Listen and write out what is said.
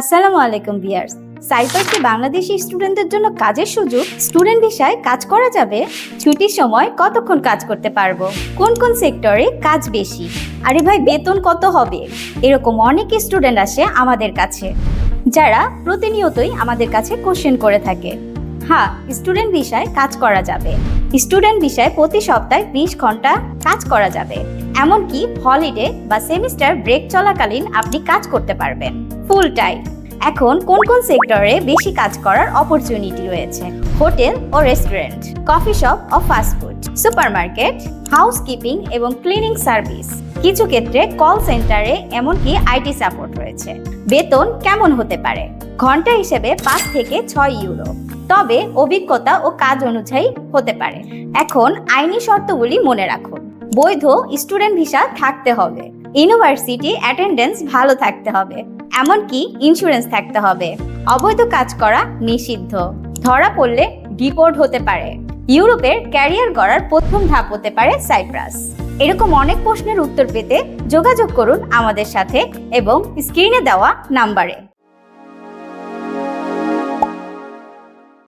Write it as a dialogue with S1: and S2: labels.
S1: আসসালামু আলাইকুম বিয়ার্স সাইফার কি বাংলাদেশি স্টুডেন্টদের জন্য কাজের সুযোগ, স্টুডেন্ট ভিসায় কাজ করা যাবে, ছুটির সময় কতক্ষণ কাজ করতে পারব, কোন কোন সেক্টরে কাজ বেশি, আরে ভাই বেতন কত হবে, এরকম অনেক স্টুডেন্ট আসে আমাদের কাছে, যারা প্রতিনিয়তই আমাদের কাছে কোশ্চেন করে থাকে। হ্যাঁ স্টুডেন্ট ভিসায় কাজ করা যাবে। স্টুডেন্ট বিষয়ে প্রতি সপ্তাহে বিশ ঘণ্টা কাজ করা যাবে। এমনকি হলিডে বা সেমিস্টার ব্রেক চলাকালীন আপনি কাজ করতে পারবেন। Full time. এখন কোন কোন সেক্টরে বেশি কাজ করার অপরচুনিটি রয়েছে? হোটেল ও রেস্টুরেন্ট, কফি শপ ও ফাস্টফুড সুপারমার্কেট, হাউসকিপিং এবং ক্লিনিং সার্ভিস। কিছু ক্ষেত্রে কল সেন্টারে এমনকি আইটি সাপোর্ট রয়েছে। বেতন কেমন হতে পারে? ঘণ্টা হিসেবে পাঁচ থেকে ছয় ইউরো। তবে অভিজ্ঞতা ও কাজ অনুযায়ী হতে পারে। এখন আইনি শর্তগুলি মনে রাখুন বৈধ স্টুডেন্ট ভিসা থাকতে হবে। ইউনিভার্সিটি অ্যাটেন্ডেন্স ভালো থাকতে হবে। এমনকি ইন্স্যুরেন্স থাকতে হবে। অবৈধ কাজ করা নিষিদ্ধ। ধরা পড়লে ডিপোর্ট হতে পারে। ইউরোপের ক্যারিয়ার গড়ার প্রথম ধাপ হতে পারে সাইপ্রাস। এরকম অনেক প্রশ্নের উত্তর পেতে যোগাযোগ করুন আমাদের সাথে এবং স্ক্রিনে দেওয়া নাম্বারে।